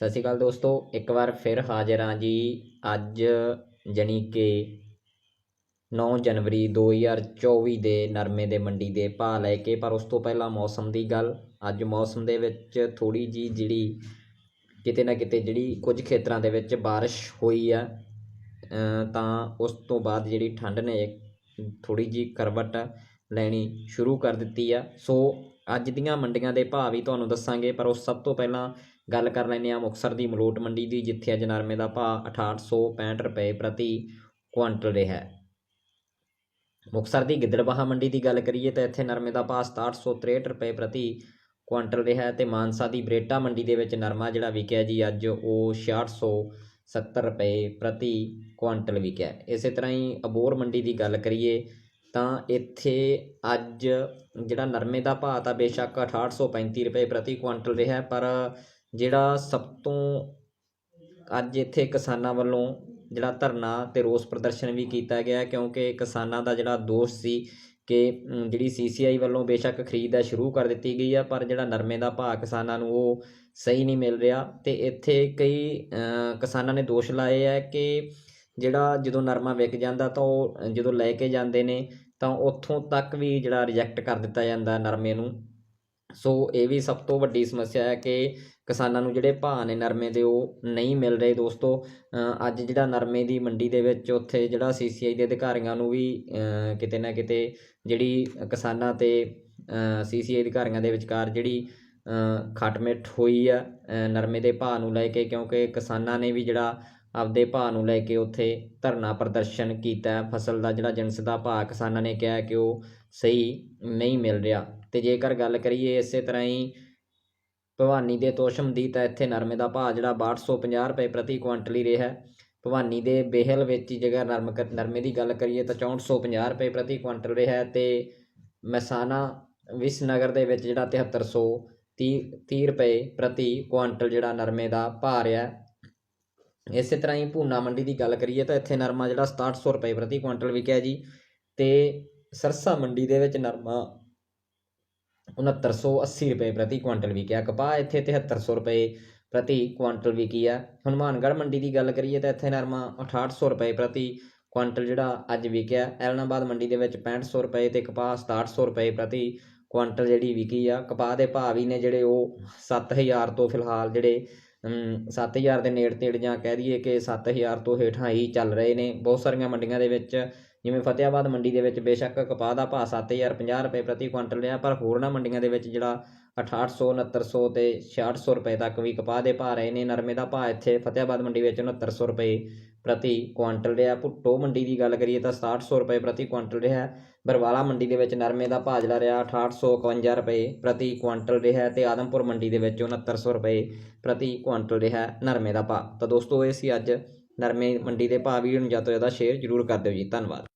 ਸਤਿ ਸ਼੍ਰੀ ਅਕਾਲ ਦੋਸਤੋ, ਇੱਕ ਵਾਰ ਫਿਰ ਹਾਜ਼ਰ ਹਾਂ ਜੀ ਅੱਜ ਜਣੀ ਕਿ 9 ਜਨਵਰੀ 2024 ਦੇ ਨਰਮੇ ਦੇ ਮੰਡੀ ਦੇ ਭਾਅ ਲੈ ਕੇ, ਪਰ ਉਸ ਤੋਂ ਪਹਿਲਾਂ ਮੌਸਮ ਦੀ ਗੱਲ। ਅੱਜ ਮੌਸਮ ਦੇ ਵਿੱਚ ਥੋੜੀ ਜੀ ਜਿਹੜੀ ਕਿਤੇ ਨਾ ਕਿਤੇ ਜਿਹੜੀ ਕੁਝ ਖੇਤਰਾਂ ਦੇ ਵਿੱਚ ਬਾਰਿਸ਼ ਹੋਈ ਆ ਤਾਂ ਉਸ ਤੋਂ ਬਾਅਦ ਜਿਹੜੀ ਠੰਡ ਨੇ ਥੋੜੀ ਜੀ ਕਰਵਟ ਲੈਣੀ ਸ਼ੁਰੂ ਕਰ ਦਿੱਤੀ ਆ। ਸੋ ਅੱਜ ਦੀਆਂ ਮੰਡੀਆਂ ਦੇ ਭਾਅ ਵੀ ਤੁਹਾਨੂੰ ਦੱਸਾਂਗੇ, ਪਰ ਉਸ ਸਭ ਤੋਂ ਪਹਿਲਾਂ ਗੱਲ ਕਰ ਲੈਂਦੇ ਆ ਮੁਕਤਸਰ ਦੀ ਮਲੋਟ ਮੰਡੀ ਦੀ, ਜਿੱਥੇ ਅੱਜ ਨਰਮੇ ਦਾ ਭਾਅ 6865 ਰੁਪਏ ਪ੍ਰਤੀ ਕੁਆਂਟਲ ਰਿਹਾ ਹੈ। ਮੁਕਤਸਰ ਦੀ ਗਿੱਦੜਬਾਹਾ ਮੰਡੀ ਦੀ ਗੱਲ ਕਰੀਏ ਤਾਂ ਇੱਥੇ ਨਰਮੇ ਦਾ ਭਾਅ 6763 ਰੁਪਏ ਪ੍ਰਤੀ ਕੁਆਂਟਲ ਰਿਹਾ ਹੈ ਤੇ ਮਾਨਸਾ ਦੀ ਬਰੇਟਾ ਮੰਡੀ ਦੇ ਵਿੱਚ ਨਰਮਾ ਜਿਹੜਾ ਵਿਕਿਆ ਜੀ, ਅੱਜ ਉਹ 6670 ਰੁਪਏ ਪ੍ਰਤੀ ਕੁਆਂਟਲ ਵਿਕਿਆ ਇਸੇ ਤਰ੍ਹਾਂ ਹੀ ਅਬੋਰ ਮੰਡੀ ਦੀ ਗੱਲ ਕਰੀਏ ਤਾਂ ਇੱਥੇ ਅੱਜ ਜਿਹੜਾ ਨਰਮੇ ਦਾ ਭਾਅ ਤਾਂ ਬੇਸ਼ੱਕ 6835 ਰੁਪਏ ਪ੍ਰਤੀ ਕੁਆਂਟਲ ਰਿਹਾ ਪਰ ਜਿਹੜਾ ਸਭ ਤੋਂ ਅੱਜ ਇੱਥੇ ਕਿਸਾਨਾਂ ਵੱਲੋਂ ਜਿਹੜਾ ਧਰਨਾ ਤੇ ਰੋਸ ਪ੍ਰਦਰਸ਼ਨ ਵੀ ਕੀਤਾ ਗਿਆ ਕਿਉਂਕਿ ਕਿਸਾਨਾਂ ਦਾ ਜਿਹੜਾ ਦੋਸ਼ ਸੀ ਕਿ ਅਮ, ਜਿਹੜੀ ਸੀਸੀਆਈ ਵੱਲੋਂ ਬੇਸ਼ੱਕ ਖਰੀਦ ਹੈ ਸ਼ੁਰੂ ਕਰ ਦਿੱਤੀ ਗਈ ਆ ਪਰ ਜਿਹੜਾ ਨਰਮੇ ਦਾ ਭਾਅ ਕਿਸਾਨਾਂ ਨੂੰ ਉਹ ਸਹੀ ਨਹੀਂ ਮਿਲ ਰਿਹਾ ਤੇ ਇੱਥੇ ਕਈ ਕਿਸਾਨਾਂ ਨੇ ਦੋਸ਼ ਲਾਏ ਆ ਕਿ ਜਿਹੜਾ ਜਦੋਂ ਨਰਮਾ ਵਿਕ ਜਾਂਦਾ ਤਾਂ ਉਹ ਜਦੋਂ ਲੈ ਕੇ ਜਾਂਦੇ ਨੇ ਤਾਂ ਉੱਥੋਂ ਤੱਕ ਵੀ ਜਿਹੜਾ ਰਿਜੈਕਟ ਕਰ ਦਿੱਤਾ ਜਾਂਦਾ ਨਰਮੇ ਨੂੰ। ਸੋ ਇਹ ਵੀ ਸਭ ਤੋਂ ਵੱਡੀ ਸਮੱਸਿਆ ਹੈ ਕਿ ਕਿਸਾਨਾਂ ਨੂੰ ਜਿਹੜੇ ਭਾਅ ਨੇ ਨਰਮੇ ਦੇ ਉਹ ਨਹੀਂ ਮਿਲ ਰਹੇ ਦੋਸਤੋ। ਅੱਜ ਜਿਹੜਾ ਨਰਮੇ ਦੀ ਮੰਡੀ ਦੇ ਵਿੱਚ ਉੱਥੇ ਜਿਹੜਾ ਸੀਸੀਆਈ ਦੇ ਅਧਿਕਾਰੀਆਂ ਨੂੰ ਵੀ ਕਿਤੇ ਨਾ ਕਿਤੇ ਜਿਹੜੀ ਕਿਸਾਨਾਂ ਤੇ ਸੀਸੀਆਈ ਅਧਿਕਾਰੀਆਂ ਦੇ ਵਿਚਕਾਰ ਜਿਹੜੀ ਖਟਮਿੱਠ ਹੋਈ ਆ ਨਰਮੇ ਦੇ ਭਾਅ ਨੂੰ ਲੈ ਕੇ, ਕਿਉਂਕਿ ਕਿਸਾਨਾਂ ਨੇ ਵੀ ਜਿਹੜਾ ਆਪਦੇ ਭਾਅ ਨੂੰ ਲੈ ਕੇ ਉੱਥੇ ਧਰਨਾ ਪ੍ਰਦਰਸ਼ਨ ਕੀਤਾ। ਫਸਲ ਦਾ ਜਿਹੜਾ ਜਿਣਸ ਦਾ ਭਾਅ ਕਿਸਾਨਾਂ ਨੇ ਕਿਹਾ ਕਿ ਉਹ ਸਹੀ ਨਹੀਂ ਮਿਲ ਰਿਹਾ। ਤੇ ਜੇਕਰ ਗੱਲ ਕਰੀਏ ਇਸੇ ਤਰ੍ਹਾਂ ਹੀ ਭਵਾਨੀ ਦੇ ਤੋਸ਼ਮ ਦੀ, ਤਾਂ ਇੱਥੇ ਨਰਮੇ ਦਾ ਭਾਅ ਜਿਹੜਾ 6250 ਰੁਪਏ ਪ੍ਰਤੀ ਕੁਇੰਟਲ ਹੀ ਰਿਹਾ। ਭਵਾਨੀ ਦੇ ਬੇਹਲ ਵਿੱਚ ਹੀ ਜੇਕਰ ਨਰਮ ਨਰਮੇ ਦੀ ਗੱਲ ਕਰੀਏ ਤਾਂ 6450 ਰੁਪਏ ਪ੍ਰਤੀ ਕੁਇੰਟਲ ਰਿਹਾ ਹੈ। ਤੇ ਮਹਿਸਾਣਾ ਵਿਸਨਗਰ ਦੇ ਵਿੱਚ ਜਿਹੜਾ ਤੀਹ ਤੀਹ ਰੁਪਏ ਪ੍ਰਤੀ ਕੁਆਂਟਲ ਜਿਹੜਾ ਨਰਮੇ ਦਾ ਭਾਅ ਰਿਹਾ ਹੈ। ਇਸੇ ਤਰ੍ਹਾਂ ਹੀ ਭੂਨਾ ਮੰਡੀ ਦੀ ਗੱਲ ਕਰੀਏ ਤਾਂ ਇੱਥੇ ਨਰਮਾ ਜਿਹੜਾ 6700 ਰੁਪਏ ਪ੍ਰਤੀ ਕੁਆਂਟਲ ਵਿਕਿਆ ਜੀ ਤੇ ਸਰਸਾ ਮੰਡੀ ਦੇ ਵਿੱਚ ਨਰਮਾ 6980 ਰੁਪਏ ਪ੍ਰਤੀ ਕੁਆਂਟਲ ਵਿਕਿਆ। ਕਪਾਹ ਇੱਥੇ 7300 ਰੁਪਏ ਪ੍ਰਤੀ ਕੁਆਂਟਲ ਵਿਕੀ ਆ। ਹਨੂਮਾਨਗੜ੍ਹ ਮੰਡੀ ਦੀ ਗੱਲ ਕਰੀਏ ਤਾਂ ਇੱਥੇ ਨਰਮਾ 6800 ਰੁਪਏ ਪ੍ਰਤੀ ਕੁਆਂਟਲ ਜਿਹੜਾ ਅੱਜ ਵਿਕਿਆ। ਐਲਨਾਬਾਦ ਮੰਡੀ ਦੇ ਵਿੱਚ 6500 ਰੁਪਏ ਤੇ ਕਪਾਹ 6700 ਰੁਪਏ ਪ੍ਰਤੀ ਕੁਆਂਟਲ ਜਿਹੜੀ ਵਿਕੀ ਆ ਕਪਾਹ ਦੇ ਭਾਅ ਵੀ ਨੇ ਜਿਹੜੇ ਉਹ 7000 ਤੋਂ ਫਿਲਹਾਲ ਜਿਹੜੇ ਅਮ, 7000 ਦੇ ਨੇੜੇ ਤੇੜ ਜਾਂ ਕਹਿ ਦਈਏ ਕਿ 7000 ਤੋਂ ਹੇਠਾਂ ਹੀ ਚੱਲ ਰਹੇ ਨੇ। ਬਹੁਤ ਸਾਰੀਆਂ ਮੰਡੀਆਂ ਦੇ ਵਿੱਚ ਜਿਵੇਂ ਫਤਿਆਬਾਦ ਮੰਡੀ ਦੇ ਵਿੱਚ ਬੇਸ਼ੱਕ ਕਪਾਹ ਦਾ ਭਾਅ 7050 ਰੁਪਏ ਪ੍ਰਤੀ ਕੁਇੰਟਲ ਰਿਹਾ, ਪਰ ਹੋਰਨਾਂ ਮੰਡੀਆਂ ਦੇ ਵਿੱਚ ਜਿਹੜਾ 6800 6900 ਤੇ 6600 ਰੁਪਏ ਤੱਕ ਵੀ ਕਪਾਹ ਦੇ ਭਾਅ ਰਹੇ ਨੇ, ਨਰਮੇ ਦਾ ਭਾਅ ਇੱਥੇ ਫਤਿਆਬਾਦ ਮੰਡੀ ਵਿੱਚ 6900 ਰੁਪਏ ਪ੍ਰਤੀ ਕੁਆਂਟਲ ਰਿਹਾ। ਭੁੱਟੋ ਮੰਡੀ ਦੀ ਗੱਲ ਕਰੀਏ ਤਾਂ 6700 ਰੁਪਏ ਪ੍ਰਤੀ ਕੁਇੰਟਲ ਰਿਹਾ, ਬਰਵਾਲਾ ਮੰਡੀ ਦੇ ਵਿੱਚ ਨਰਮੇ ਦਾ ਭਾਅ ਜਿਹੜਾ ਰਿਹਾ 6851 ਰੁਪਏ ਪ੍ਰਤੀ ਕੁਇੰਟਲ ਰਿਹਾ ਤੇ ਆਦਮਪੁਰ ਮੰਡੀ ਦੇ ਵਿੱਚ 6900 ਰੁਪਏ ਪ੍ਰਤੀ ਕੁਇੰਟਲ ਰਿਹਾ ਨਰਮੇ ਦਾ ਭਾਅ। ਤਾਂ ਦੋਸਤੋ, ਇਹ ਸੀ ਅੱਜ ਨਰਮੇ ਮੰਡੀ ਦੇ ਭਾਅ ਵੀਡੀਓ ਨੂੰ ਜ਼ਿਆਦਾ ਤੋਂ ਜ਼ਿਆਦਾ ਸ਼ੇਅਰ ਜ਼ਰੂਰ ਕਰ ਦਿਓ ਜੀ। ਧੰਨਵਾਦ।